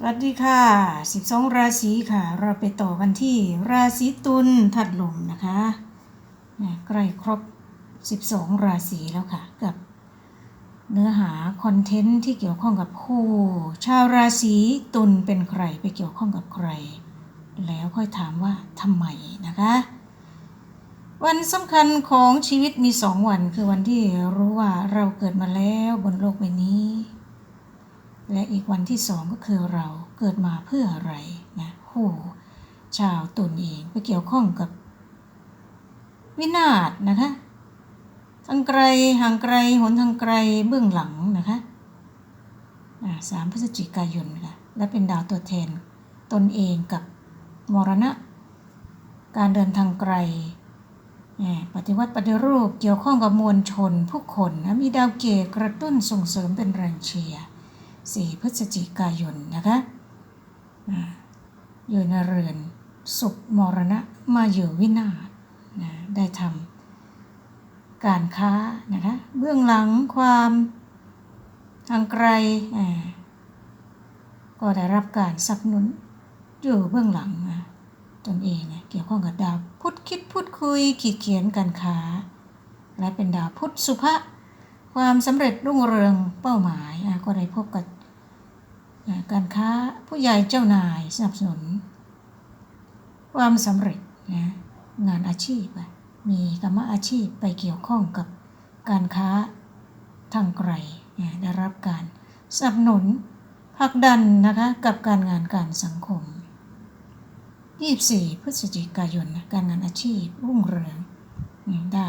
สวัสดีค่ะ 12 ราศีค่ะ เราไปต่อกันที่ราศีตุลถัดลมนะคะใกล้ครบ 12 ราศีแล้วค่ะ กับเนื้อหาคอนเทนต์ที่เกี่ยวข้องกับคู่ ชาวราศีตุลเป็นใครไปเกี่ยวข้องกับใคร แล้วค่อยถามว่าทำไมนะคะ วันสำคัญของชีวิตมีสองวันคือวันที่รู้ว่าเราเกิดมาแล้วบนโลกใบนี้ และอีกวันที่สองก็คือเราเกิดมาเพื่ออะไรนะโหชาวตุลเองไปเกี่ยวข้องกับวินาศนะคะทางไกลห่างไกลหนทางไกลเบื้องหลังนะคะสามพฤศจิกายนค่ะและเป็นดาวตัวแทนตนเองกับมรณะ การเดินทางไกล ปฏิวัติปฏิรูปเกี่ยวข้องกับมวลชนผู้คนนะมีดาวเกตกระตุ้นส่งเสริมเป็นแรงเชียร์ 4 พฤศจิกายนนะคะอยู่ในเรือนสุขมรณะมาอยู่วินาศนะได้ทำการค้านะคะเบื้องหลังความทางไกลก็ได้รับการสนับสนุนอยู่เบื้องหลังนะตนเองเนี่ยเกี่ยวข้องกับดาวพุธคิดพูดคุยขีดเขียนการค้า และเป็นดาวพุธสุภะความสำเร็จรุ่งเรืองเป้าหมายก็ได้พบกับ การค้าผู้ใหญ่เจ้านายสนับสนุน ความสำเร็จนะงานอาชีพมีกรรมอาชีพไปเกี่ยวข้องกับการค้าทางไกลนะได้รับการสนับสนุนผลักดันนะคะกับการงานการสังคม 24 พฤศจิกายนการงานอาชีพรุ่งเรืองได้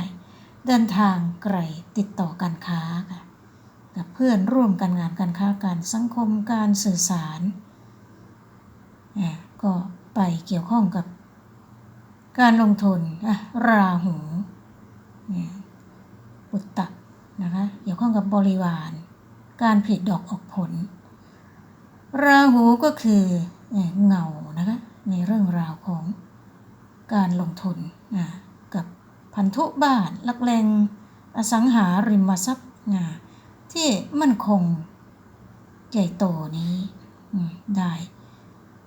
เดินทางไกลติดต่อการค้าค่ะ กับเพื่อนร่วมกันงานการค้าการสังคมการสื่อสารอะก็ไปเกี่ยวข้องกับการลงทุนราหูเนี่ยปุตตะนะคะเกี่ยวข้องกับบริวาร การผลิดอกออกผล ราหูก็คือเงานะคะในเรื่องราวของการลงทุนอะกับพันธุบ้านลักแรงอสังหาริมทรัพย์อะ ที่มั่นคงใหญ่โตนี้ได้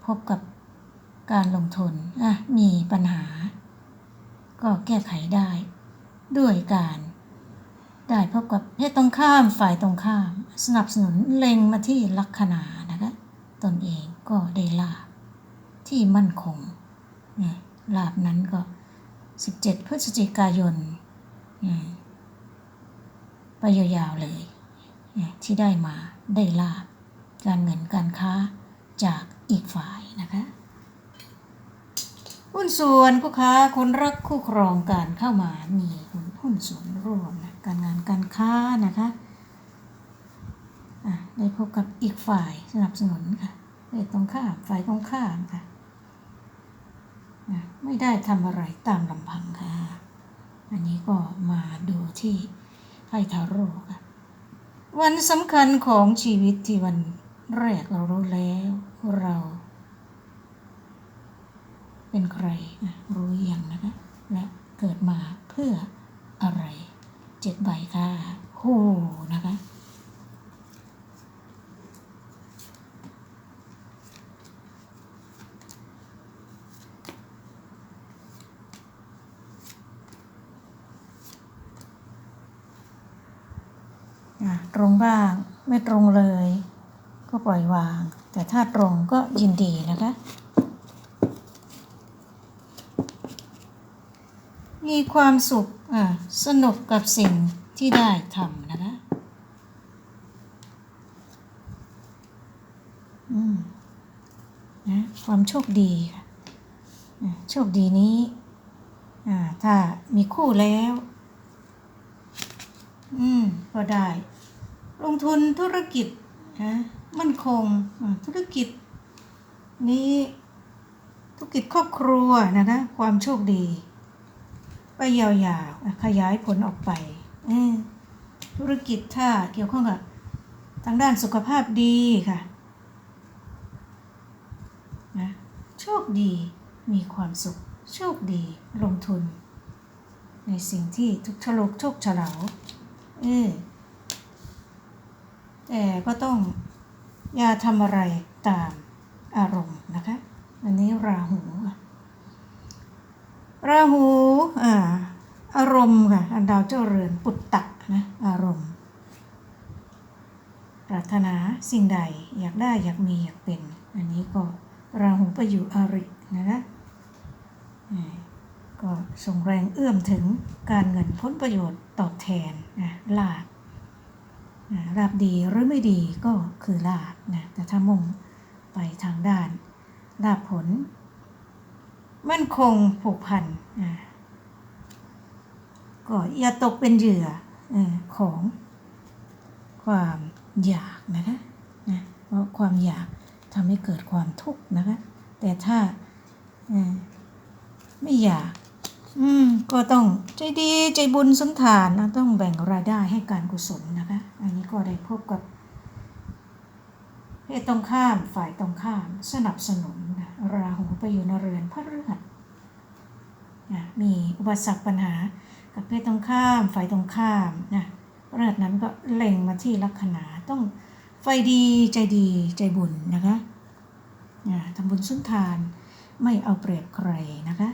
พบกับการลงทุนอะมีปัญหา ก็แก้ไขได้ ด้วยการได้พบกับเพศตรงข้ามฝ่ายตรงข้าม สนับสนุนเล็งมาที่ลัคนานะคะตนเองก็ได้ลาบที่มั่นคงลาบนั้นก็ 17 พฤศจิกายนไปยาวๆเลย ที่ได้มาได้ลาบการเงินการค้าจากอีกฝ่ายนะคะหุ้นส่วนคู่ค้าคนรักคู่ครองการเข้ามามีหุ้นหุ้นส่วนร่วมนะการงานการค้านะคะได้พบกับอีกฝ่ายสนับสนุนค่ะฝ่ายตรงข้ามฝ่ายตรงข้ามค่ะไม่ได้ทำอะไรตามลำพังค่ะ อันนี้ก็มาดูที่ไพ่ทาโร่ค่ะ วันสำคัญของชีวิตที่วันแรกเรารู้แล้วเรา เป็นใครนะรู้ยังนะคะและเกิดมาเพื่ออะไรเจ็ดใบค่ะโหนะคะ อะตรงบ้างไม่ตรงเลย ก็ปล่อยวาง แต่ถ้าตรงก็ยินดีนะคะ มีความสุขสนุกกับสิ่งที่ได้ทำนะคะนะความโชคดีโชคดีนี้ถ้ามีคู่แล้ว อืม ก็ได้ ลงทุนธุรกิจนะมั่นคงธุรกิจ นี้ธุรกิจครอบครัวนะคะความโชคดี ไปยาวๆขยายผลออกไปธุรกิจถ้าเกี่ยวข้องกับทางด้านสุขภาพดีค่ะนะโชคดีมีความสุข โชคดีลงทุน ในสิ่งที่ทุกฉลกโชคเฉลาเออ แต่ก็ต้องอย่าทำอะไรตามอารมณ์นะคะ อันนี้ราหูราหูอ่าอารมณ์ค่ะอันดาวเจ้าเรือนปุตตะนะอารมณ์ปรารถนาสิ่งใดอยากได้อยากมีอยากเป็น อันนี้ก็ราหูไปอยู่อรินะคะก็ส่งแรงเอื้อมถึงการเงินผลประโยชน์ตอบแทนนะลาบ ลาบดีหรือไม่ดีก็คือลาบนะแต่ถ้ามุ่งไปทางด้านลาบผล มั่นคงผูกพันอ่าก็อย่าตกเป็นเหยื่อของความอยากนะคะนะเพราะความอยากทำให้เกิดความทุกข์นะคะ แต่ถ้าไม่อยาก อืม ก็ต้องใจดีใจบุญสุนทานนะต้องแบ่งรายได้ให้การกุศลนะคะ ก็ได้พบกับเพศตรงข้ามฝ่ายตรงข้ามสนับสนุนนะราหูไปอยู่ในเรือนพระฤหัสนะมีอุปสรรคปัญหากับเพศตรงข้ามฝ่ายตรงข้ามนะพระฤหัสนั้นก็เล็งมาที่ลัคนาต้องไฟดีใจดีใจบุญนะคะทำบุญสุนทานไม่เอาเปรียบใครนะคะ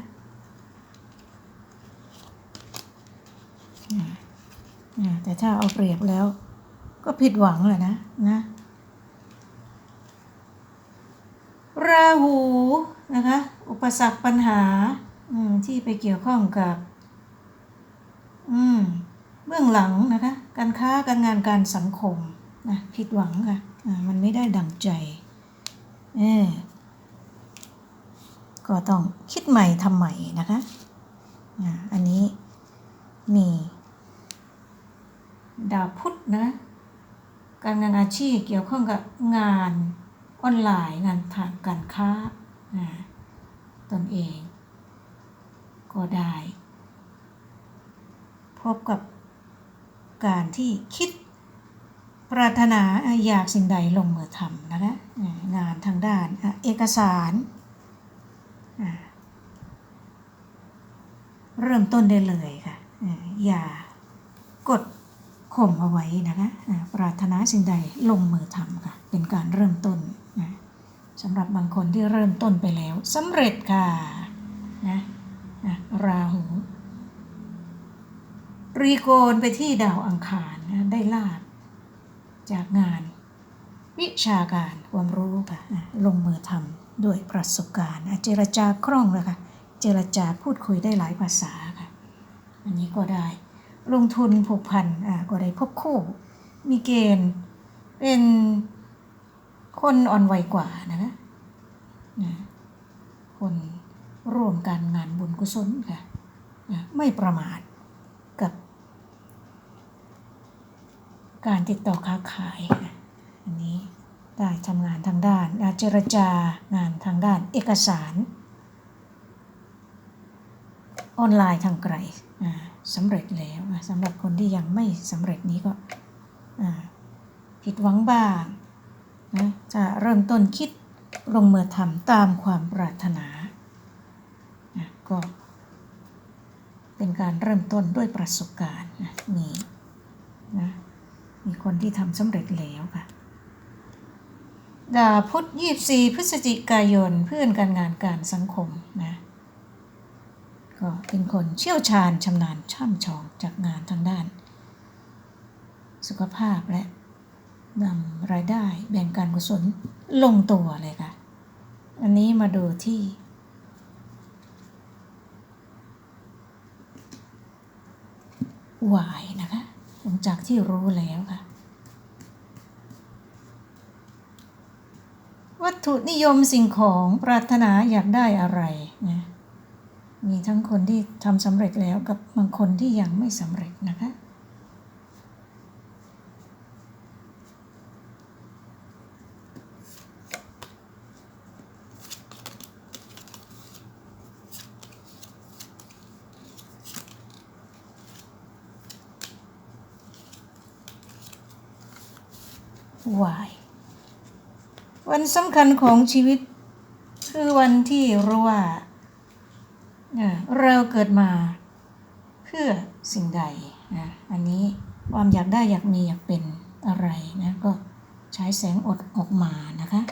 แต่ถ้าเอาเปรียบแล้ว ก็ผิดหวังแหละนะนะราหูนะคะ อุปสรรคปัญหาที่ไปเกี่ยวข้องกับ อืมเบื้องหลังนะคะ การค้าการงานการสังคมนะผิดหวังค่ะมันไม่ได้ดังใจเออก็ต้องคิดใหม่ทำใหม่นะคะอันนี้มีดาวพุธนะ การงานอาชีพเกี่ยวข้องกับงานออนไลน์งานทางการค้าตนเอง ก็ได้ พบกับการที่คิดปรารถนาอยากสิ่งใดลงมือทำนะคะงานทางด้านเอกสาร เริ่มต้นได้เลยค่ะอย่ากด ข่มเอาไว้นะคะปรารถนาสิ่งใดลงมือทำค่ะ เป็นการเริ่มต้นนะสำหรับบางคนที่เริ่มต้นไปแล้วสำเร็จค่ะนะนะราหู รีโกนไปที่ดาวอังคารนะได้ลาบจากงาน วิชาการความรู้ค่ะอะลงมือทำด้วยประสบการณ์เจรจาคล่องเลยค่ะ เจรจาพูดคุยได้หลายภาษาค่ะ อันนี้ก็ได้ ลงทุนผูกพันอ่าก็ได้พบคู่ มีเกณฑ์เป็นคนอ่อนไหวกว่านะคะนะคนร่วมกันงานบุญกุศลค่ะนะไม่ประมาทกับ การติดต่อค้าขายอันนี้ได้ทำงานทางด้านาเจรจางานทางด้านเอกสาร ออนไลน์ทางไกล อ่าสำเร็จแล้วอะสำหรับคนที่ยังไม่สำเร็จนี้ก็ผิดหวังบ้างนะจะเริ่มต้นคิดลงมือทำตามความปรารถนานะก็เป็นการเริ่มต้นด้วยประสบการณ์นะมีนะมีคนที่ทำสำเร็จแล้วค่ะดาพุธ24 พฤศจิกายนเพื่อนการงานการสังคม เป็นคนเชี่ยวชาญชำนาญช่ำชองจากงานทางด้าน สุขภาพและนำรายได้แบ่งการกุศลลงตัวเลยค่ะ อันนี้มาดูที่วายนะคะหลังจากที่รู้แล้วค่ะ วัตถุนิยมสิ่งของปรารถนาอยากได้อะไรนะ มีทั้งคนที่ทำสำเร็จแล้วกับบางคนที่ยังไม่สำเร็จนะคะวายวันสำคัญของชีวิต คือวันที่รู้ว่าอ่า เราเกิดมา เพื่อสิ่งใดนะอันนี้ความอยากได้อยากมีอยากเป็นอะไรนะก็ใช้แสงอดออกมานะคะ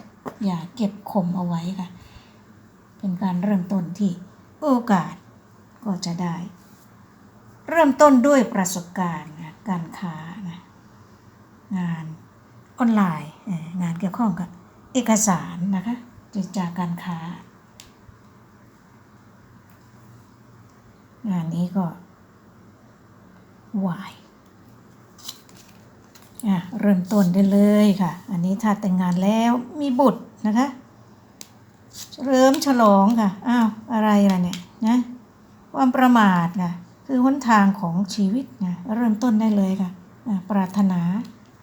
อย่าเก็บข่มเอาไว้ค่ะ เป็นการเริ่มต้นที่โอกาสก็จะได้ เริ่มต้นด้วยประสบการณ์นะการค้านะงานออนไลน์งานเกี่ยวข้องกับเอกสารนะคะจากการค้า งานนี้ก็วายอะเริ่มต้นได้เลยค่ะ อันนี้ถ้าแต่งงานแล้วมีบุตรนะคะเริ่มฉลองค่ะ อ้าว อะไรล่ะเนี่ยนะความประมาทนะคือหนทางของชีวิตนะเริ่มต้นได้เลยค่ะอะปรารถนา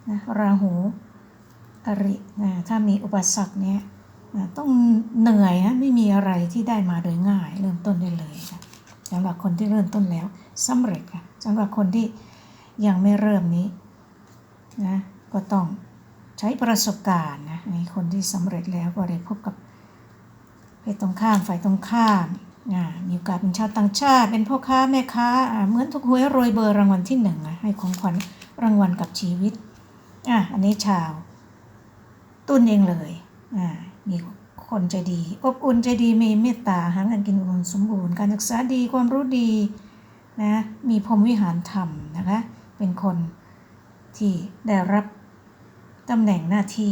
นะราหูอรินะถ้ามีอุปสรรคเนี้ยนะต้องเหนื่อยนะไม่มีอะไรที่ได้มาโดยง่าย เริ่มต้นได้เลยค่ะ สำหรับคนที่เริ่มต้นแล้วสำเร็จค่ะสำหรับคนที่ยังไม่เริ่มนี้นะก็ต้องใช้ประสบการณ์นะในคนที่สำเร็จแล้วก็ได้พบกับเพศตรงข้ามฝ่ายตรงข้ามอ่ามีโอกาสเป็นชาวต่างชาติ เป็นพ่อค้าแม่ค้าอ่าเหมือนทุกหวยโรยเบอร์รางวัลที่หนึ่งอะให้ของขวัญรางวัลกับชีวิตอะอันนี้ชาว ตุ้นเองเลยอ่ามี คนใจดี อบอุ่นใจดีมีเมตตาหาเงินกินอุดมสมบูรณ์ การศึกษาดีความรู้ดีนะมีพรมวิหารธรรมนะคะเป็นคนที่ได้รับตำแหน่งหน้าที่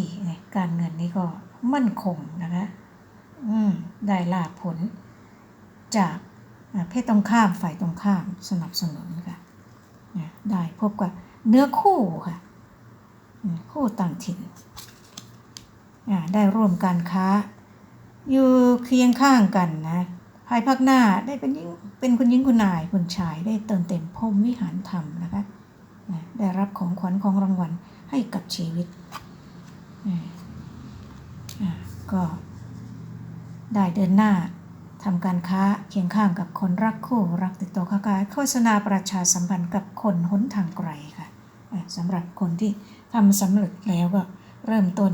การเงินนี้ก็มั่นคงนะคะอืมได้ลาภผลจากเพศตรงข้ามฝ่ายตรงข้ามสนับสนุนค่ะได้พบกับเนื้อคู่ค่ะคู่ต่างถิ่นได้ร่วมการค้า อยู่เคียงข้างกันนะ ภายภาคหน้าได้เป็นยิ่งเป็นคุณหญิงคุณนายคุณชายได้เติมเต็มพรมวิหารธรรมนะคะได้รับของขวัญของรางวัลให้กับชีวิต ก็ได้เดินหน้าทำการค้าเคียงข้างกับคนรักคู่รักติดต่อค้าขายโฆษณาประชาสัมพันธ์กับคนหนทางไกลค่ะสำหรับคนที่ทำสำเร็จแล้วก็เริ่มต้น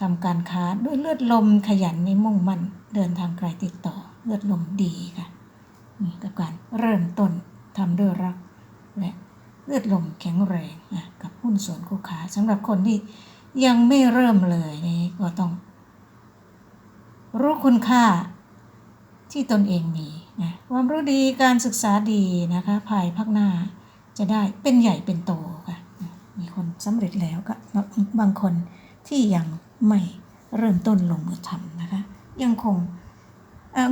ทำการค้าด้วยเลือดลมขยันในมุ่งมั่นเดินทางไกลติดต่อเลือดลมดีค่ะนี่กับการเริ่มต้นทำด้วยรักและเลือดลมแข็งแรงกับหุ้นส่วนคู่ค้าสำหรับคนที่ยังไม่เริ่มเลยนี่ก็ต้อง รู้คุณค่าที่ตนเองมีนะความรู้ดีการศึกษาดีนะคะภายภาคหน้าจะได้เป็นใหญ่เป็นโตค่ะนะมีคนสำเร็จแล้วก็บางคนที่ยัง ไม่เริ่มต้นลงมือทำนะคะ ยังคง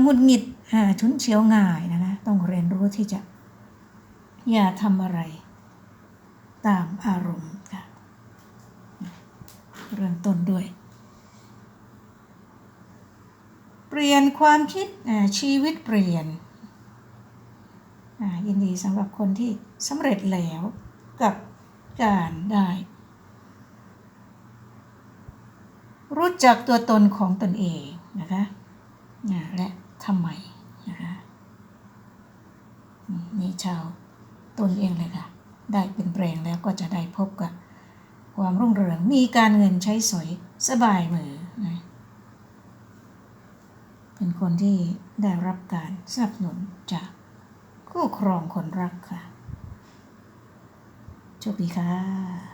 หงุดหงิดอ่าฉุนเฉียวง่ายนะคะต้องเรียนรู้ที่จะ อย่าทำอะไร ตามอารมณ์ค่ะเริ่มต้นด้วย เปลี่ยนความคิดชีวิตเปลี่ยนยินดีสำหรับคนที่สำเร็จแล้วกับการได้ รู้จักตัวตนของตนเองนะคะอ่าและทำไมนะคะมนี่ชาวตนเองเลยค่ะ ได้เป็นแปลงแล้วก็จะได้พบกับความรุ่งเรืองมีการเงินใช้สอยสบายมือนะเป็นคนที่ได้รับการสนับสนุนจากคู่ครองคนรักค่ะโชคดีค่ะ